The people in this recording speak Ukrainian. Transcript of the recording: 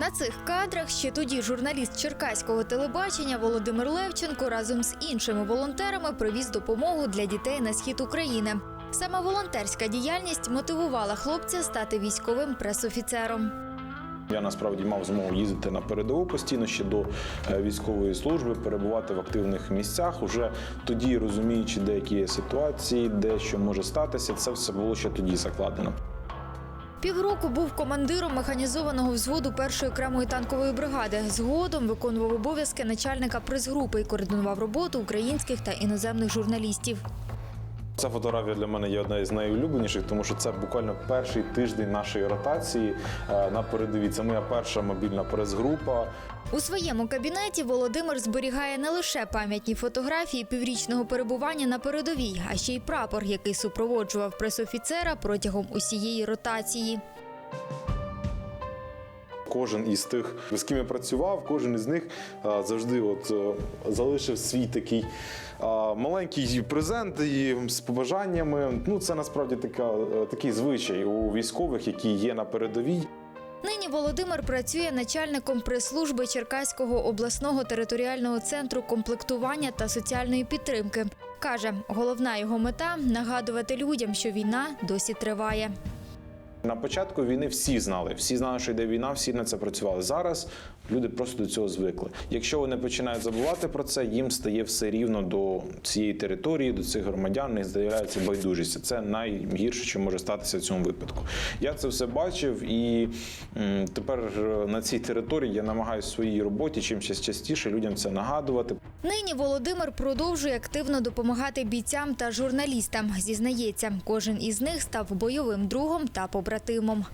На цих кадрах ще тоді журналіст черкаського телебачення Володимир Левченко разом з іншими волонтерами привіз допомогу для дітей на схід України. Саме волонтерська діяльність мотивувала хлопця стати військовим пресофіцером. Я насправді мав змогу їздити на передову постійно ще до е, військової служби, перебувати в активних місцях. Уже тоді розуміючи деякі ситуації, де що може статися, це все було ще тоді закладено. Півроку був командиром механізованого взводу першої окремої танкової бригади. Згодом виконував обов'язки начальника прес-групи і координував роботу українських та іноземних журналістів. Ця фотографія для мене є одна із найулюбленіших, тому що це буквально перший тиждень нашої ротації е, на передовій. Це моя перша мобільна прес-група. У своєму кабінеті Володимир зберігає не лише пам'ятні фотографії піврічного перебування на передовій, а ще й прапор, який супроводжував пресофіцера протягом усієї ротації. Кожен із тих, з ким я працював, кожен із них завжди от, е, залишив свій такий маленький презент і з побажаннями. Ну, це насправді така, е, такий звичай у військових, які є на передовій. Нині Володимир працює начальником прес-служби Черкаського обласного територіального центру комплектування та соціальної підтримки. Каже, головна його мета нагадувати людям, що війна досі триває. На початку війни всі знали, всі знали, що йде війна, всі на це працювали. Зараз люди просто до цього звикли. Якщо вони починають забувати про це, їм стає все рівно до цієї території, до цих громадян, не з'являється байдужість. Це найгірше, що може статися в цьому випадку. Я це все бачив, і тепер е, на цій території я намагаюся своїй роботі чим частіше людям це нагадувати. Нині Володимир продовжує активно допомагати бійцям та журналістам. Зізнається, кожен із них став бойовим другом та побратимом.